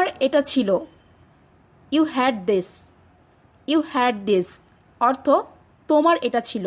তোমার এটা ছিল। You had this you had this অর্থ, তোমার এটা ছিল।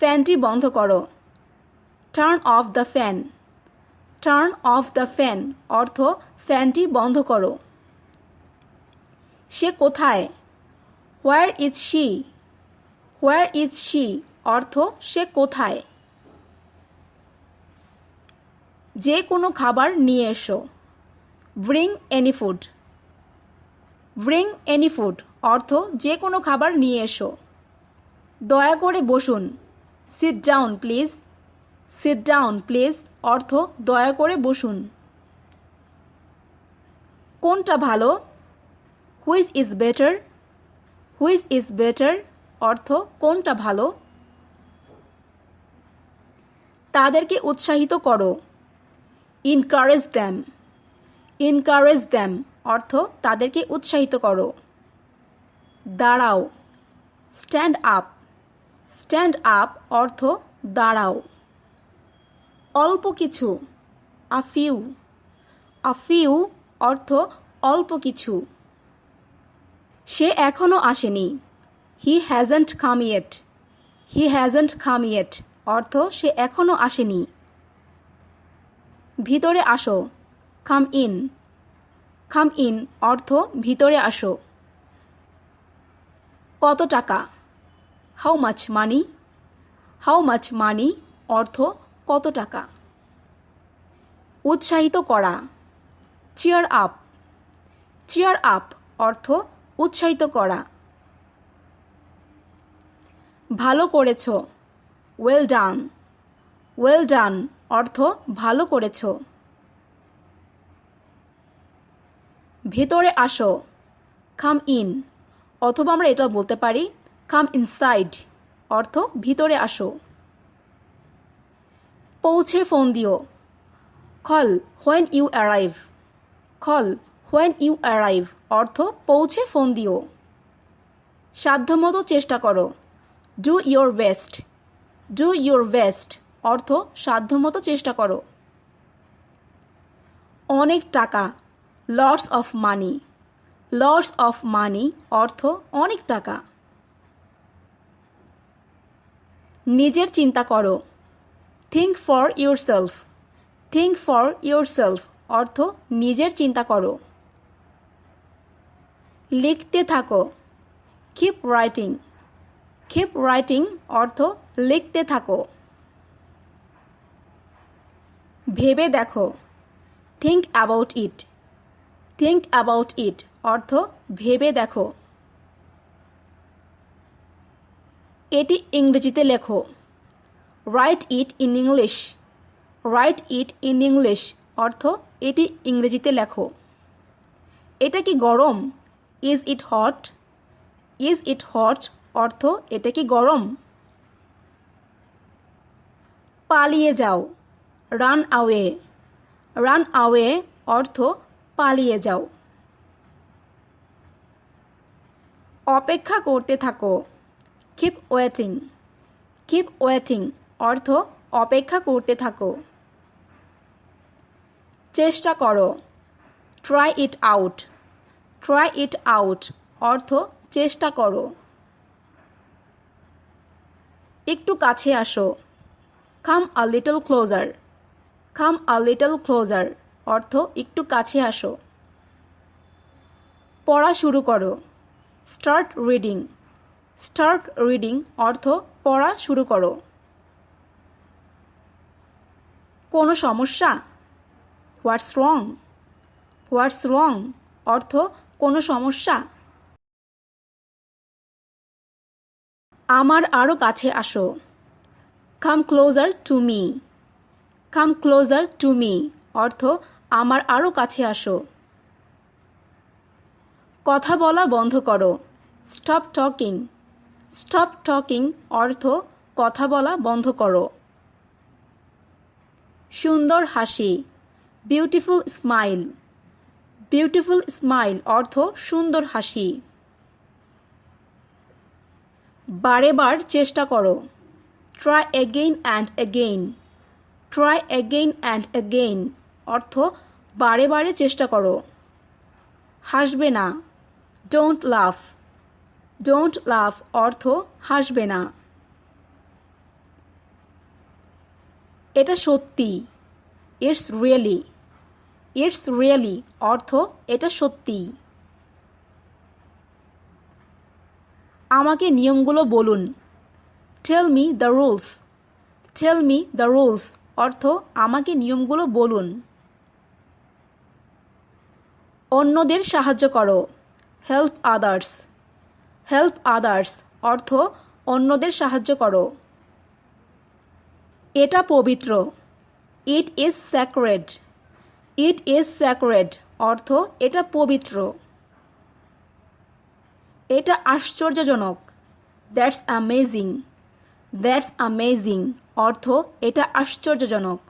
ফ্যানটি বন্ধ করো। Turn off the fan turn off the fan অর্থ, ফ্যানটি বন্ধ করো। সে কোথায়? Where is she where is she অর্থ, সে কোথায়? যে কোনো খাবার নিয়ে এসো। Bring any food. Bring any food অর্থ যে কোনো খাবার নিয়ে এসো। দয়া করে বসুন। Sit down please sit down please অর্থ দয়া করে বসুন। কোনটা ভালো? Which is better which is better অর্থ কোনটা ভালো? তাদেরকে উৎসাহিত করো। ইনকারেজ দ্যাম ইনকারেজ দ্যাম অর্থ তাদেরকে উৎসাহিত করো। দাঁড়াও। স্ট্যান্ড আপ স্ট্যান্ড আপ অর্থ দাঁড়াও। অল্প কিছু। আ ফিউ আ ফিউ অর্থ অল্প কিছু। সে এখনও আসেনি। He hasn't come yet he hasn't come yet অর্থ সে এখনও আসেনি। ভিতরে আসো। কাম ইন কাম ইন অর্থ ভিতরে আসো। কত টাকা? How much money how much মানি অর্থ কত টাকা? উৎসাহিত করা। চিয়ার আপ চিয়ার আপ অর্থ উৎসাহিত করা। ভালো করেছ। ওয়েল ডান ওয়েল ডান অর্থ ভালো করেছ। ভেতরে আসো। খাম ইন অথবা আমরা এটা বলতে পারি খাম ইনসাইড অর্থ, ভিতরে আসো। পৌঁছে ফোন দিও। Call when you arrive call when you arrive অর্থ, পৌঁছে ফোন দিও। সাধ্যমতো চেষ্টা করো। Do your best do your best অর্থ, সাধ্যমতো চেষ্টা করো। অনেক টাকা। Loads of money loads of money অর্থ অনেক টাকা। নিজের চিন্তা করো। Think for yourself think for yourself অর্থ নিজের চিন্তা করো। লিখতে থাকো। কিপ রাইটিং কিপ রাইটিং অর্থ লিখতে থাকো। ভেবে দেখো। Think about it think about it অর্থ, ভেবে দেখো। এটি ইংরেজিতে লেখো। Write it in English write it in English অর্থ, এটি ইংরেজিতে লেখো। এটা কি গরম? Is it hot is it hot অর্থ, এটা কি গরম? পালিয়ে যাও। রান আওয়ে রান আওয়ে অর্থ পালিয়ে যাও। অপেক্ষা করতে থাকো। কিপ ওয়েটিং কিপ ওয়েটিং অর্থ অপেক্ষা করতে থাকো। চেষ্টা করো। Try it out try it out অর্থ চেষ্টা করো। একটু কাছে আসো। Come a little closer come a little closer অর্থ, একটু কাছে আসো। পড়া শুরু করো। Start reading. স্টার্ট রিডিং অর্থ, পড়া শুরু করো। কোনো সমস্যা? হোয়াটস রং? হোয়াটস রং অর্থ, কোনো সমস্যা? আমার আরও কাছে আসো। Come closer to me come closer to me অর্থ আমার আরও কাছে আসো। কথা বলা বন্ধ করো। স্টপ টকিং স্টপ টকিং অর্থ কথা বলা বন্ধ করো। সুন্দর হাসি। বিউটিফুল স্মাইল বিউটিফুল স্মাইল অর্থ সুন্দর হাসি। বারে বার চেষ্টা করো। Try again and again try again and again অর্থ, বারে বারে চেষ্টা করো। হাসবে না। ডোন্ট লাফ ডোন্ট লাফ অর্থ, হাসবে না। এটা সত্যি। ইটস রিয়েলি ইটস রিয়েলি অর্থ, এটা সত্যি। আমাকে নিয়মগুলো বলুন। Tell me the rules tell me the rules অর্থ, আমাকে নিয়মগুলো বলুন। অন্যদের সাহায্য করো। হেল্প আদার্স হেল্প আদার্স অর্থ অন্যদের সাহায্য করো। এটা পবিত্র। It is sacred it is sacred অর্থ এটা পবিত্র। এটা আশ্চর্যজনক। দ্যাটস অ্যামেজিং দ্যাটস অ্যামেজিং অর্থ এটা আশ্চর্যজনক।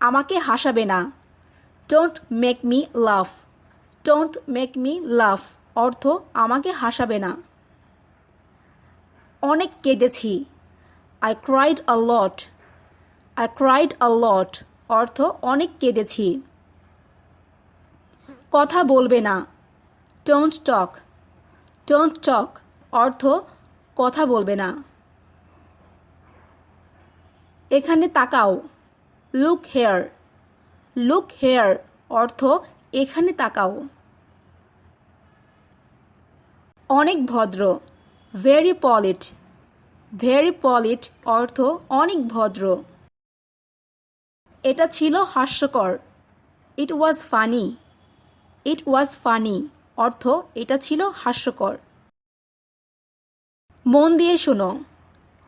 আমাকে হাসাবে না। Don't make me laugh don't make me laugh অর্থ আমাকে হাসাবে না। অনেক কেঁদেছি। I cried a lot I cried a lot অর্থ অনেক কেঁদেছি। কথা বলবে না। ডোন্ট টক ডোন্ট টক অর্থ কথা বলবে না। এখানে তাকাও। লুক হেয়ার লুক হেয়ার অর্থ, এখানে তাকাও। অনেক ভদ্র। ভেরি পলিট ভেরি পলিট অর্থ অনেক ভদ্র। এটা ছিল হাস্যকর। ইট ওয়াজ ফানি ইট ওয়াজ ফানি অর্থ এটা ছিল হাস্যকর। মন দিয়ে শোনো।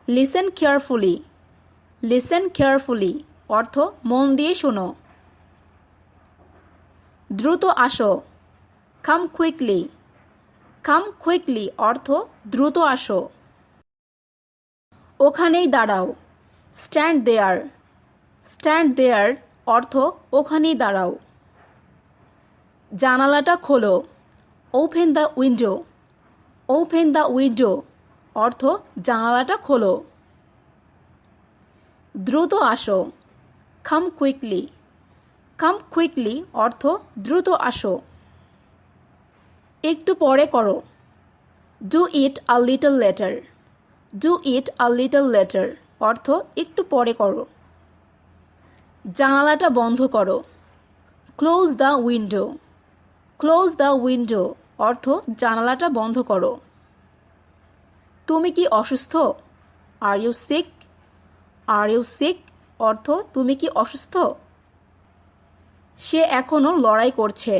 লিসেন কেয়ারফুলি লিসেন কেয়ারফুলি অর্থ মন দিয়ে শোনো। দ্রুত আসো। কাম কুইকলি কাম কুইকলি অর্থ দ্রুত আসো। ওখানেই দাঁড়াও। স্ট্যান্ড দেয়ার স্ট্যান্ড দেয়ার অর্থ ওখানেই দাঁড়াও। জানালাটা খোলো। Open the window open the window অর্থ জানালাটা খোলো। দ্রুত আসো। কাম কুইকলি কাম কুইকলি অর্থ দ্রুত আসো। একটু পরে করো। Do it a little later do it a little later অর্থ একটু পরে করো। জানালাটা বন্ধ করো। Close the window close the window অর্থ জানালাটা বন্ধ করো। তুমি কি অসুস্থ? Are you sick are you sick অর্থ তুমি কি অসুস্থ? সে এখনও লড়াই করছে।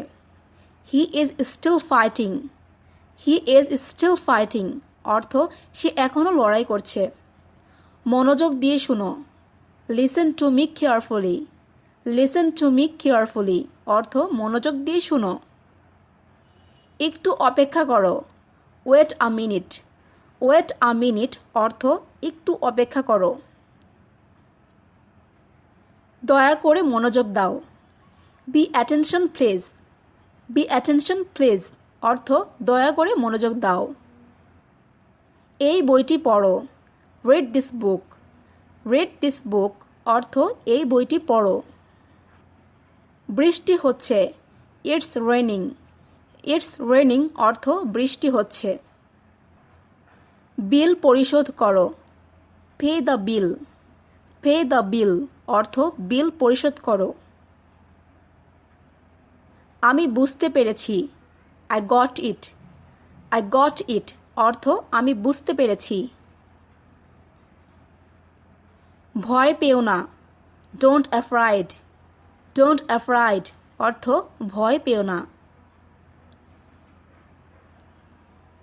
He is still fighting he is still fighting অর্থ সে এখনও লড়াই করছে। মনোযোগ দিয়ে শুনো। Listen to me carefully listen to me carefully অর্থ মনোযোগ দিয়ে শুনো। একটু অপেক্ষা করো। Wait a minute wait a minute অর্থ একটু অপেক্ষা করো। দয়া করে মনোযোগ দাও। Be attention please be attention please অর্থ, দয়া করে মনোযোগ দাও। এই বইটি পড়ো। Read this book read this book অর্থ, এই বইটি পড়ো। বৃষ্টি হচ্ছে। ইটস রেনিং ইটস রেনিং অর্থ, বৃষ্টি হচ্ছে। বিল পরিশোধ করো। Pay the bill pay the bill অর্থ বিল পরিশোধ করো। আমি বুঝতে পেরেছি। I got it I got it অর্থ, আমি বুঝতে পেরেছি। ভয় পেও না। ডোন্ট অ্যাফ্রাইড ডোন্ট অ্যাফ্রাইড অর্থ, ভয় পেও না।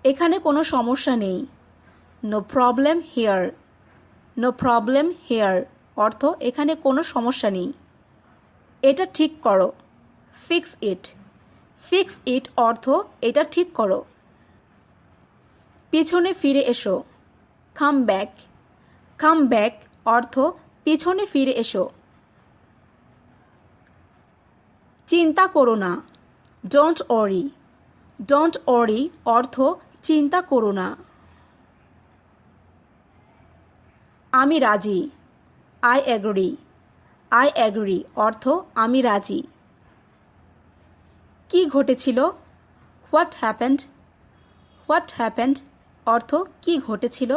এখানে কোনো সমস্যা নেই। No problem here no problem here অর্থ, এখানে কোনো সমস্যা নেই। এটা ঠিক করো। ফিক্স ইট ফিক্স ইট অর্থ এটা ঠিক করো। পিছনে ফিরে এসো। কাম ব্যাক কাম ব্যাক অর্থ পিছনে ফিরে এসো। চিন্তা করো না। ডোন্ট অরি ডোন্ট অরি অর্থ চিন্তা করো না। আমি রাজি। আই অ্যাগ্রি আই অ্যাগ্রি অর্থ আমি রাজি। কি ঘটেছিল? হোয়াট হ্যাপেন্ড হোয়াট হ্যাপেন্ড অর্থ কি ঘটেছিল?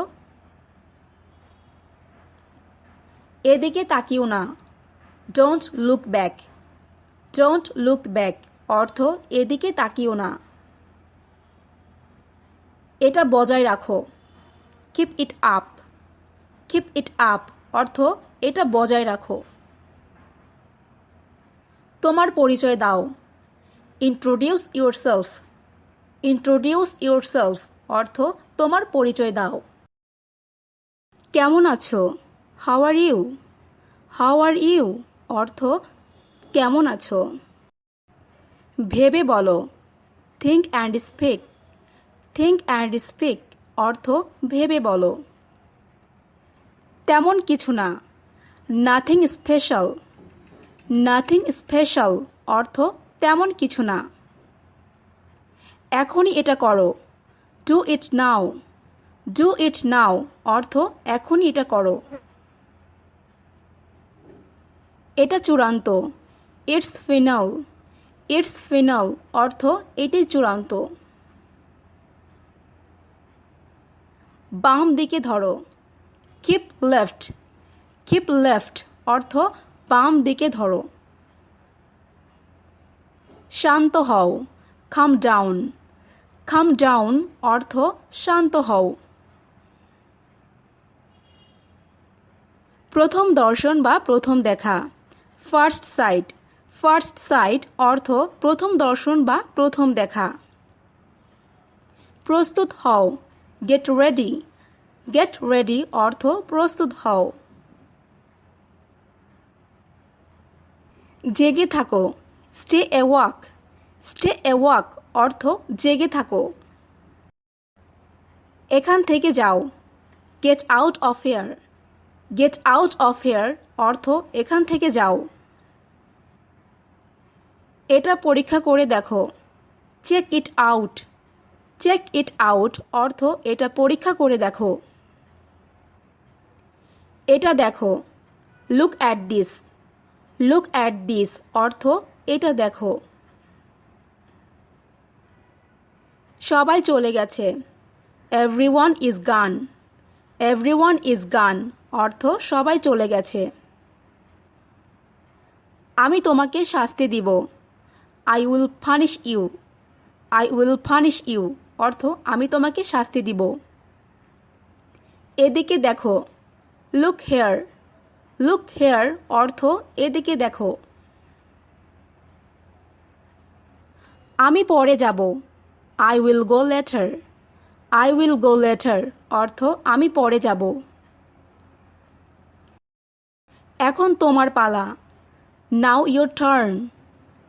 এদিকে তাকিও না। Don't look back don't look back অর্থ এদিকে তাকিও না। এটা বজায় রাখো। Keep it up keep it up অর্থ এটা বজায় রাখো। তোমার পরিচয় দাও। Introduce yourself introduce yourself অর্থ তোমার পরিচয় দাও। কেমন আছো? How are you how are you অর্থ কেমন আছো? ভেবে বলো। Think and speak think and speak অর্থ ভেবে বলো। তেমন কিছু না। নাথিং স্পেশাল নাথিং স্পেশাল অর্থ তেমন কিছু না। এখনই এটা করো। Do it now do it নাও অর্থ এখনই এটা করো। এটা চূড়ান্ত। ইটস ফিনাল ইটস ফিনাল অর্থ এটি চূড়ান্ত। বাম দিকে ধরো। কিপ লেফট কিপ লেফট অর্থ বাম দিকে ধরো। শান্ত হও। খাম ডাউন খাম ডাউন অর্থ শান্ত হও। প্রথম দর্শন বা প্রথম দেখা। ফার্স্ট সাইট ফার্স্ট সাইট অর্থ প্রথম দর্শন বা প্রথম দেখা। প্রস্তুত হও। গেট রেডি গেট রেডি অর্থ প্রস্তুত হও। জেগে থাকো। Stay awake. Stay awake অর্থ জেগে থাকো। এখান থেকে যাও। Get out of here get out of here অর্থ এখান থেকে যাও। এটা পরীক্ষা করে দেখো। Check it out. Check it out অর্থ এটা পরীক্ষা করে দেখো। এটা দেখো। Look at this. Look at this অর্থ এটা দেখো। সবাই চলে গেছে। Everyone is gone everyone is gone অর্থ সবাই চলে গেছে। আমি তোমাকে শাস্তি দিব। I will punish you I will punish you অর্থ আমি তোমাকে শাস্তি দিব। এদিকে দেখো। লুক হেয়ার লুক হেয়ার অর্থ এদিকে দেখো। আমি পরে যাব। I will go later I will go later অর্থ, আমি পরে যাব। এখন তোমার পালা। Now your turn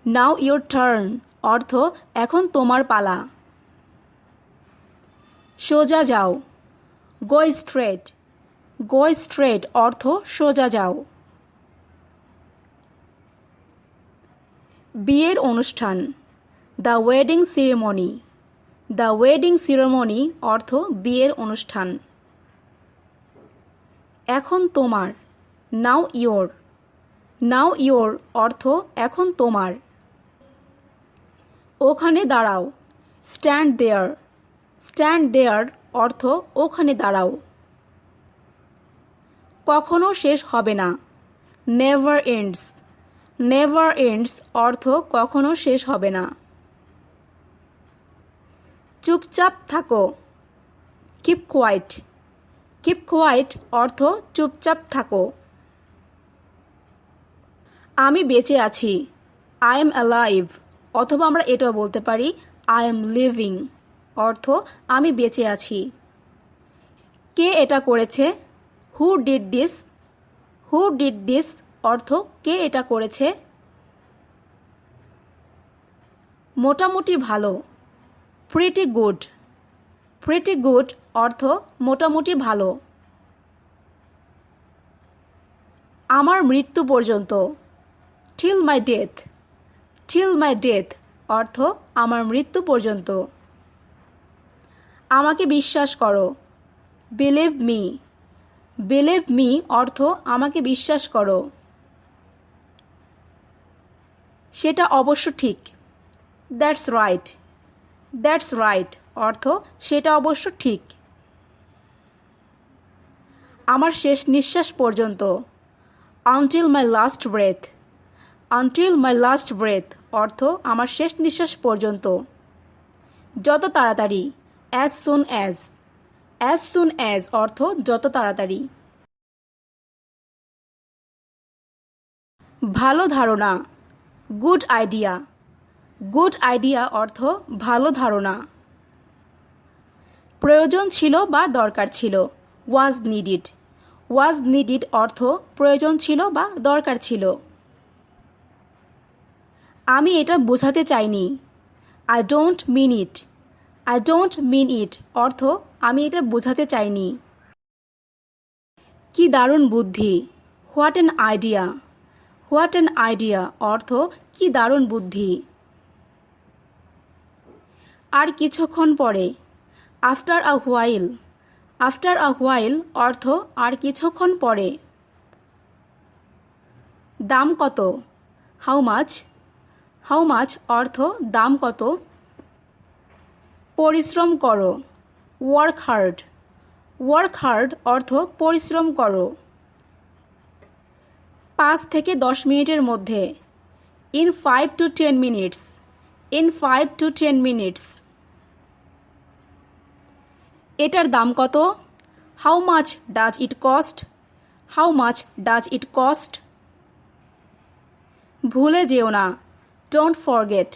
now your turn অর্থ, এখন তোমার পালা। সোজা যাও। গো স্ট্রেট গো স্ট্রেট অর্থ, সোজা যাও। বিয়ের অনুষ্ঠান। The wedding ceremony. The wedding ceremony অর্থ বিয়ের অনুষ্ঠান। এখন তোমার। নাও ইয়োর। নাও ইয়োর অর্থ এখন তোমার। ওখানে দাঁড়াও। Stand there. স্ট্যান্ড দেয়ার অর্থ ওখানে দাঁড়াও। কখনো শেষ হবে না। Never ends. নেভার এন্ডস অর্থ কখনো শেষ হবে না। চুপচাপ থাকো। কিপ কোয়াইট কিপ কোয়াইট অর্থ চুপচাপ থাকো। আমি বেঁচে আছি। আই এম অ্যালাইভ অথবা আমরা এটাও বলতে পারি আই এম লিভিং অর্থ আমি বেঁচে আছি। কে এটা করেছে? Who did this who did this অর্থ কে এটা করেছে? মোটামুটি ভালো। প্রিটি গুড প্রিটি গুড অর্থ মোটামুটি ভালো। আমার মৃত্যু পর্যন্ত। ঠিল মাই ডেথ ঠিল মাই ডেথ অর্থ আমার মৃত্যু পর্যন্ত। আমাকে বিশ্বাস করো। বিলিভ মি বিলিভ মি অর্থ আমাকে বিশ্বাস করো। সেটা অবশ্য ঠিক। দ্যাটস রাইট দ্যাটস রাইট অর্থ, সেটা অবশ্য ঠিক। আমার শেষ নিঃশ্বাস পর্যন্ত। Until my last breath until my last breath অর্থ, আমার শেষ নিঃশ্বাস পর্যন্ত। যত তাড়াতাড়ি। As soon as as soon as অর্থ, যত তাড়াতাড়ি। ভালো ধারণা। গুড আইডিয়া গুড আইডিয়া অর্থ ভালো ধারণা। প্রয়োজন ছিল বা দরকার ছিল ওয়াজ নিডিড ওয়াজ নিডিড অর্থ প্রয়োজন ছিল বা দরকার ছিল। আমি এটা বোঝাতে চাইনি। I don't mean it I don't mean it অর্থ আমি এটা বোঝাতে চাইনি। কি দারুণ বুদ্ধি। What an idea what an idea অর্থ কি দারুণ বুদ্ধি। আর কিছুক্ষণ পরে। After a while after a while অর্থ আর কিছুক্ষণ পরে। দাম কত? হাউ মাছ হাউ মাছ অর্থ? দাম কত? পরিশ্রম করো। ওয়ার্ক হার্ড ওয়ার্ক হার্ড অর্থ পরিশ্রম করো। পাঁচ থেকে দশ মিনিটের মধ্যে। In five to ten minutes in five to ten minutes এটার দাম কত? How much does it cost how much does it cost ভুলে যেও না। ডোন্ট ফরগেট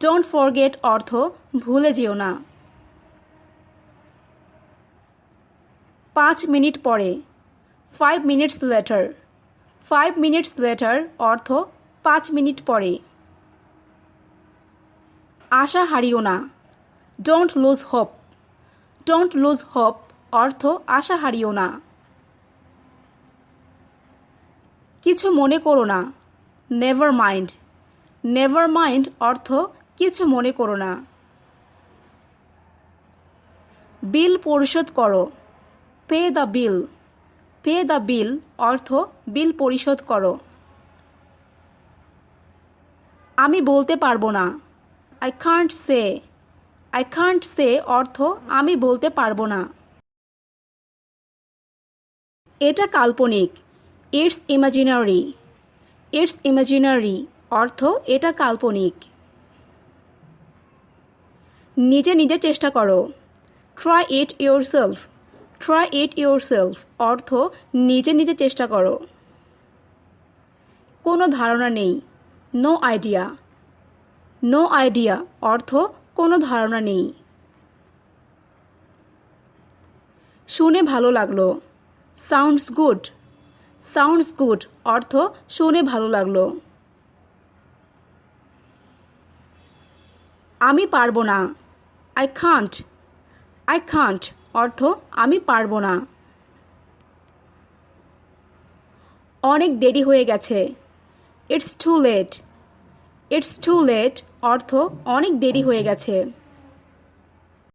ডোন্ট ফরগেট অর্থ ভুলে যেও না। পাঁচ মিনিট পরে। Five minutes later five minutes later অর্থ পাঁচ মিনিট পরে। আশা হারিও না। Don't lose hope don't lose hope অর্থ আশা হারিও না। কিছু মনে করো না। নেভার মাইন্ড নেভার মাইন্ড অর্থ কিছু মনে করো না। বিল পরিশোধ করো। Pay the bill pay the bill অর্থ বিল পরিশোধ করো। আমি বলতে পারব না। I can't say I can't say অর্থ আমি বলতে পারব না। এটা কাল্পনিক। ইটস ইমাজিনারি ইটস ইমাজিনারি অর্থ এটা কাল্পনিক। নিজে নিজে চেষ্টা করো। Try it yourself try it yourself অর্থ নিজে নিজে চেষ্টা করো। কোনো ধারণা নেই। নো আইডিয়া নো আইডিয়া অর্থ কোনো ধারণা নেই। শুনে ভালো লাগল। সাউন্ডস গুড সাউন্ডস গুড অর্থ শুনে ভালো লাগল। আমি পারব না। আই খান্ট আই খান্ট অর্থ আমি পারব না। অনেক দেরি হয়ে গেছে। It's too late it's too late অর্থ অনেক দেরি হয়ে গেছে।